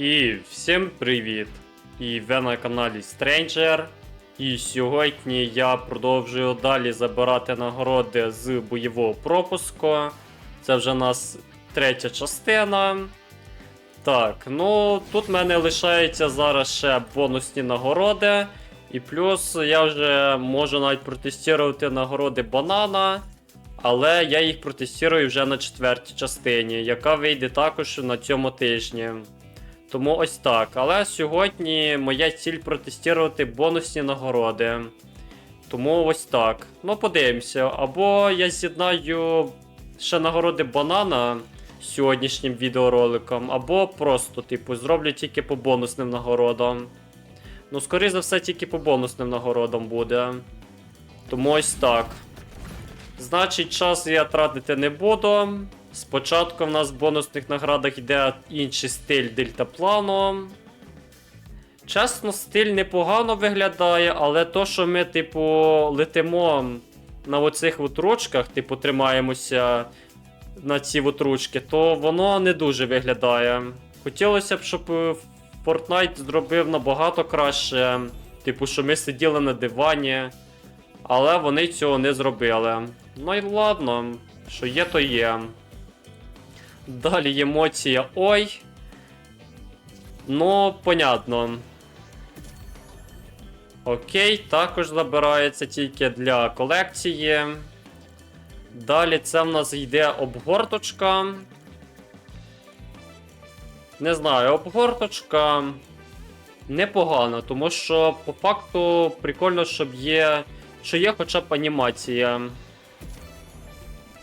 І всім привіт! І ви на каналі Stranger. І сьогодні я продовжую далі забирати нагороди з бойового пропуску. Це вже у нас третя частина. Так, ну тут в мене лишаються зараз ще бонусні нагороди. І плюс я вже можу навіть протестувати нагороди банана. Але я їх протестую вже на четвертій частині, яка вийде також на цьому тижні. Тому ось так. Але сьогодні моя ціль протестувати бонусні нагороди. Тому ось так. Ну, подивимося. Або я з'єднаю ще нагороди банана з сьогоднішнім відеороликом, або просто, типу, зроблю тільки по бонусним нагородам. Ну, скоріше за все, тільки по бонусним нагородам буде. Тому ось так. Значить, час я тратити не буду. Спочатку в нас в бонусних наградах йде інший стиль дельтаплану. Чесно, стиль непогано виглядає, але то, що ми, типу, летимо на оцих от ручках, типу, тримаємося на ці от ручки, то воно не дуже виглядає. Хотілося б, щоб е, Fortnite зробив набагато краще. Типу, що ми сиділи на дивані. Але вони цього не зробили. Ну і ладно, що є, то є. Далі емоція ой. Ну, понятно. Окей, також забирається тільки для колекції. Далі це в нас йде обгорточка. Не знаю, обгорточка непогана, тому що по факту прикольно, щоб є. Що є хоча б анімація.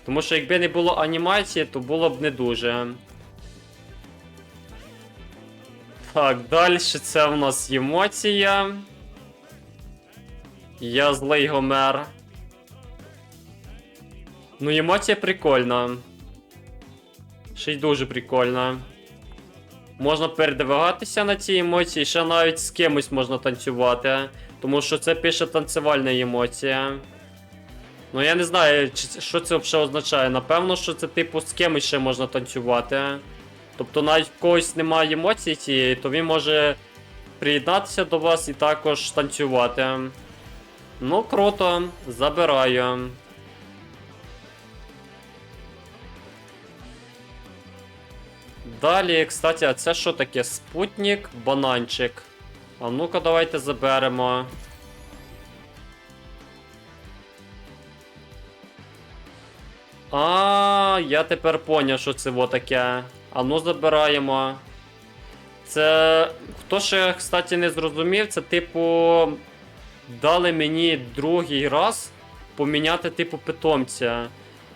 Тому що якби не було анімації, то було б не дуже. Так, далі це в нас емоція. Я злий Гомер. Ну, емоція прикольна. Ще й дуже прикольна. Можна передивигатися на ці емоції, ще навіть з кимось можна танцювати. Тому що це пише танцювальна емоція. Ну я не знаю, що це взагалі означає. Напевно, що це типу з кимось ще можна танцювати. Тобто навіть в когось немає емоцій цієї, то він може приєднатися до вас і також танцювати. Ну, круто, забираю. Далі, кстати, а це що таке? Спутник, бананчик. А ну-ка, давайте заберемо. А, я тепер поняв, що це во таке. А ну забираємо. Це. Хто ще, кстати, не зрозумів, це типу. Дали мені другий раз поміняти, типу, питомця.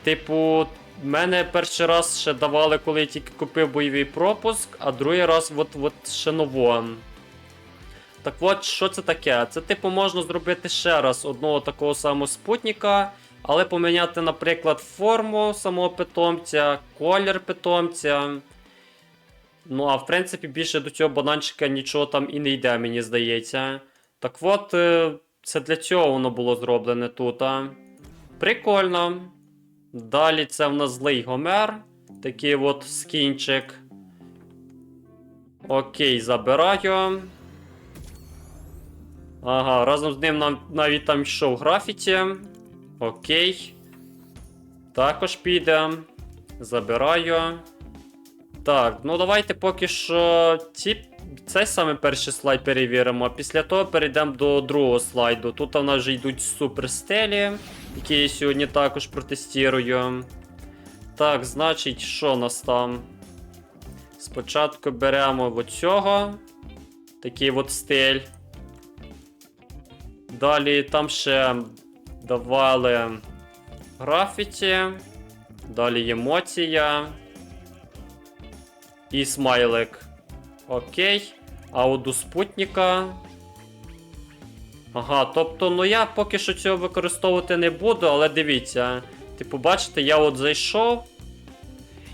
Типу, мене перший раз ще давали, коли я тільки купив бойовий пропуск, а другий раз от, от ще нового. Так от, що це таке? Це, типу, можна зробити ще раз одного такого самого спутника, але поміняти, наприклад, форму самого питомця, колір питомця. Ну, а в принципі, більше до цього бананчика нічого там і не йде, мені здається. Так от, е, це для цього воно було зроблене тут. а. Прикольно. Далі це в нас злий Гомер. Такий от скінчик. Окей, забираю. Ага, разом з ним нам навіть там йшов графіті. Окей. Також піде. Забираю. Так, ну давайте поки що ці, цей саме перший слайд перевіримо, після того перейдемо до другого слайду. Тут у нас вже йдуть суперстелі, які я сьогодні також протестую. Так, значить, що у нас там? Спочатку беремо оцього. Такий от стиль. Далі там ще давали графіті. Далі емоція. І смайлик. Окей. А от у спутника. Ага, тобто, ну я поки що цього використовувати не буду, але дивіться. Типу, бачите, я от зайшов.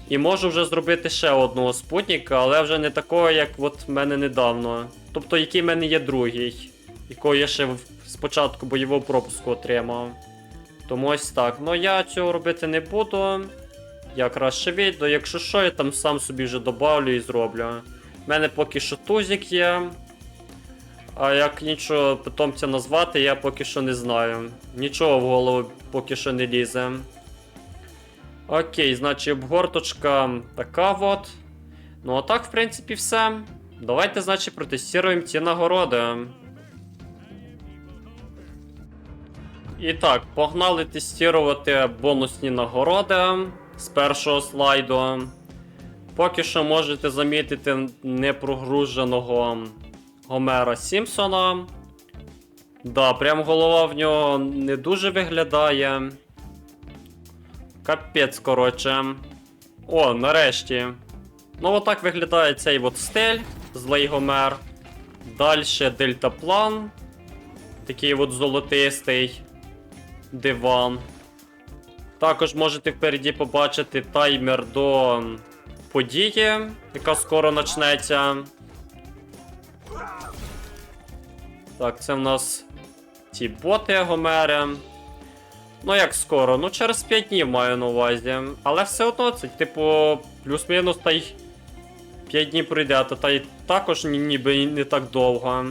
І можу вже зробити ще одного спутника, але вже не такого, як от в мене недавно. Тобто, який в мене є другий, якого я ще спочатку бойового пропуску отримав. Тому ось так. Ну я цього робити не буду. Я краще вийду, якщо що, я там сам собі вже добавлю і зроблю. У мене поки що тузик є. А як нічого питомця назвати, я поки що не знаю. Нічого в голову поки що не лізе. Окей, значить обгорточка така от. Ну а так, в принципі, все. Давайте, значить, протестуємо ці нагороди. І так, погнали тестувати бонусні нагороди з першого слайду. Поки що можете замітити непрогруженого Гомера Сімпсона. Да, прям голова в нього не дуже виглядає. Капець, коротше. О, нарешті. Ну, отак виглядає цей от стиль, злий Гомер. Далі дельтаплан. Такий от золотистий диван. Також можете впереді побачити таймер до події, яка скоро почнеться. Так, це в нас ті боти Гомери. Ну, як скоро? Ну, через 5 днів маю на увазі. Але все одно це, типу, плюс-мінус та й 5 днів пройде, то та й також ніби не так довго.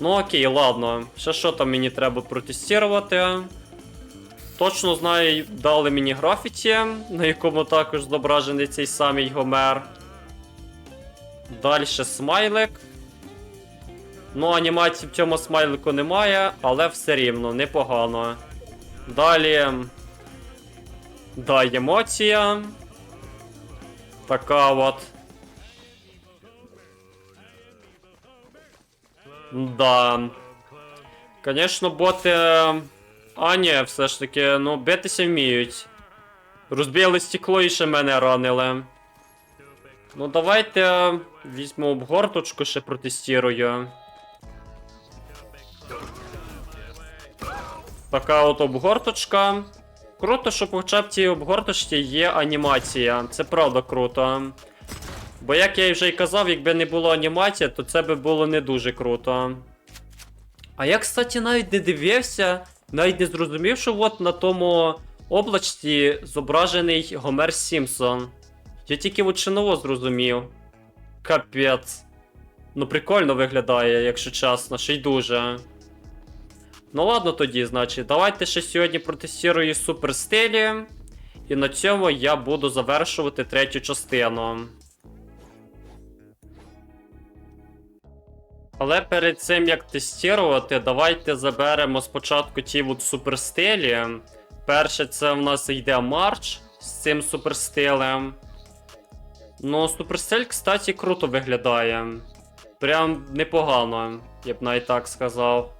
Ну окей, ладно. Ще що там мені треба протестувати. Точно знаю, дали мені графіті, на якому також зображений цей самий Гомер. Далі смайлик. Ну, анімації в цьому смайлику немає, але все рівно, непогано. Далі. Да, емоція. Така от. Да. Конечно, боти. А, ні, все ж таки, ну, битися вміють. Розбили стекло і ще мене ранили. Ну, давайте візьму обгорточку, ще протестірую. Така от обгорточка. Круто, що хоча б цій обгорточці є анімація. Це правда круто. Бо як я вже й казав, якби не було анімації, то це би було не дуже круто. А я, кстати, навіть не дивився, навіть не зрозумів, що от на тому облачці зображений Гомер Сімпсон. Я тільки от чиново зрозумів. Капець. Ну, прикольно виглядає, якщо чесно, ще й дуже. Ну ладно тоді, значить, давайте ще сьогодні протестую супер стилі. І на цьому я буду завершувати третю частину. Але перед цим як тестувати, давайте заберемо спочатку ті от суперстилі. Перше, це в нас йде Марч з цим суперстилем. Ну, суперстиль, кстати, круто виглядає. Прям непогано, я б навіть так сказав.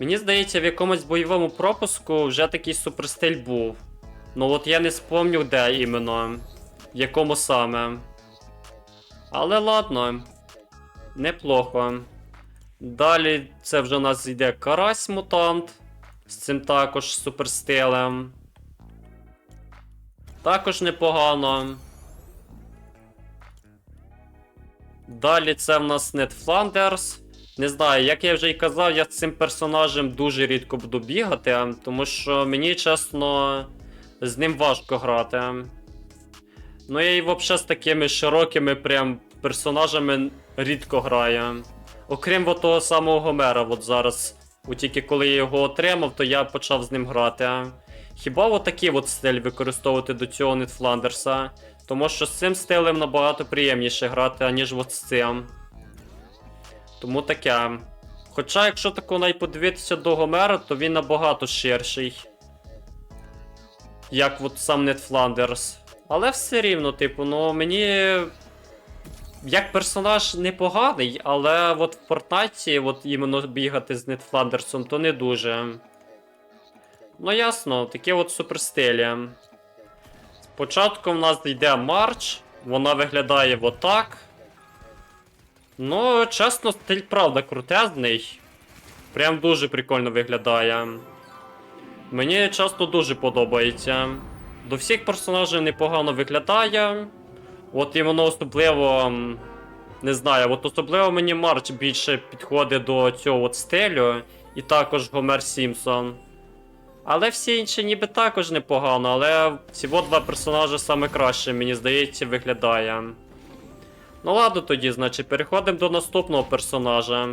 Мені здається, в якомусь бойовому пропуску вже такий суперстиль був. Ну от я не спомню, де іменно, в якому саме. Але ладно, неплохо. Далі це вже у нас йде карась мутант з цим також суперстилем. Також непогано. Далі це в нас Нед Фландерс. Не знаю, як я вже й казав, я з цим персонажем дуже рідко буду бігати, тому що мені чесно з ним важко грати. Ну я і взагалі з такими широкими прям персонажами рідко граю. Окрім того самого Гомера, от зараз. От тільки коли я його отримав, то я почав з ним грати. Хіба от такий от стиль використовувати до цього Нед Фландерса? Тому що з цим стилем набагато приємніше грати, аніж от з цим. Тому таке. Хоча, якщо тако навіть подивитися до Гомера, то він набагато ширший. Як от сам Нед Фландерс. Але все рівно, типу, ну мені. Як персонаж непоганий, але от в Фортнаті, от іменно бігати з Нед Фландерсом, то не дуже. Ну ясно, такі от суперстилі. Спочатку в нас йде Марч, вона виглядає отак. Ну, чесно, стиль правда крутезний. Прям дуже прикольно виглядає. Мені часто дуже подобається. До всіх персонажів непогано виглядає. От і воно особливо. Не знаю, от особливо мені Марч більше підходить до цього от стилю. І також Гомер Сімпсон. Але всі інші ніби також непогано, але ці два персонажі саме краще, мені здається, виглядає. Ну ладно тоді, значить, переходимо до наступного персонажа.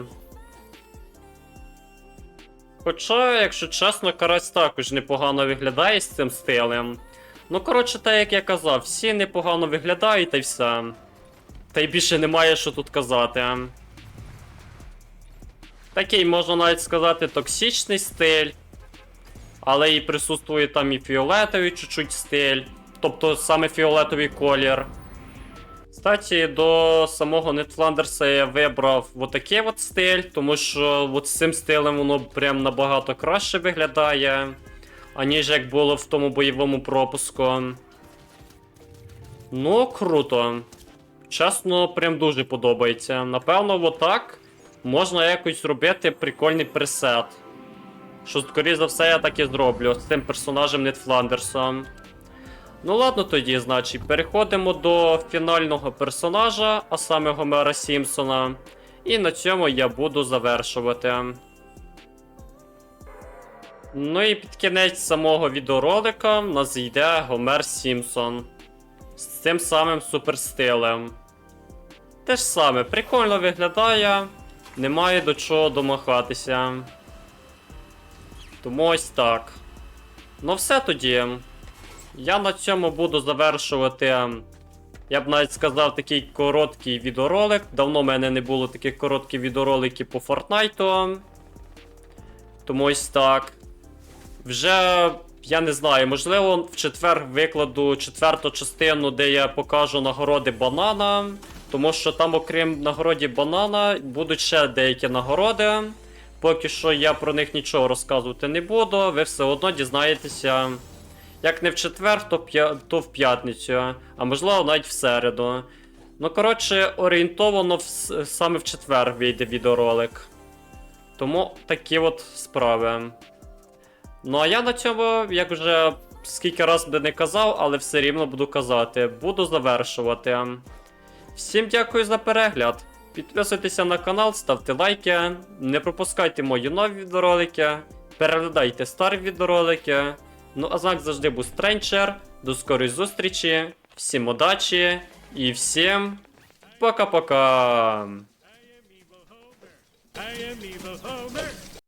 Хоча, якщо чесно, карась також непогано виглядає з цим стилем. Ну, коротше, так як я казав, всі непогано виглядають та й все. Та й більше немає що тут казати. Такий, можна навіть сказати, токсичний стиль. Але і присутствує там і фіолетовий чуть-чуть стиль. Тобто саме фіолетовий колір. Кстати, до самого Нетфландерса я вибрав отакий от стиль, тому що от з цим стилем воно прям набагато краще виглядає, аніж як було в тому бойовому пропуску. Ну, круто. Чесно, прям дуже подобається. Напевно, отак можна якось зробити прикольний пресет. Що, скоріше за все, я так і зроблю з цим персонажем Нетфландерсом. Ну ладно тоді, значить, переходимо до фінального персонажа, а саме Гомера Сімпсона. І на цьому я буду завершувати. Ну і під кінець самого відеоролика в нас йде Гомер Сімпсон. З цим самим суперстилем. Те ж саме, прикольно виглядає, немає до чого домахатися. Тому ось так. Ну все тоді. Я на цьому буду завершувати. Я б навіть сказав такий короткий відеоролик. Давно в мене не було таких коротких відеороликів по Фортнайту. Тому ось так. Вже я не знаю, можливо, в четвер викладу четверту частину, де я покажу нагороди банана. Тому що там, окрім нагороді банана, будуть ще деякі нагороди. Поки що я про них нічого розказувати не буду. Ви все одно дізнаєтеся. Як не в четвер, то, п'я- то в п'ятницю, а можливо навіть в середу. Ну, коротше, орієнтовано в, саме в четвер вийде відеоролик. Тому такі от справи. Ну а я на цьому, як вже скільки раз би не казав, але все рівно буду казати, буду завершувати. Всім дякую за перегляд. Підписуйтеся на канал, ставте лайки, не пропускайте мої нові відеоролики, переглядайте старі відеоролики. Ну а знак завжди був Стренчер. До скорої зустрічі, всім удачі і всім пока-пока.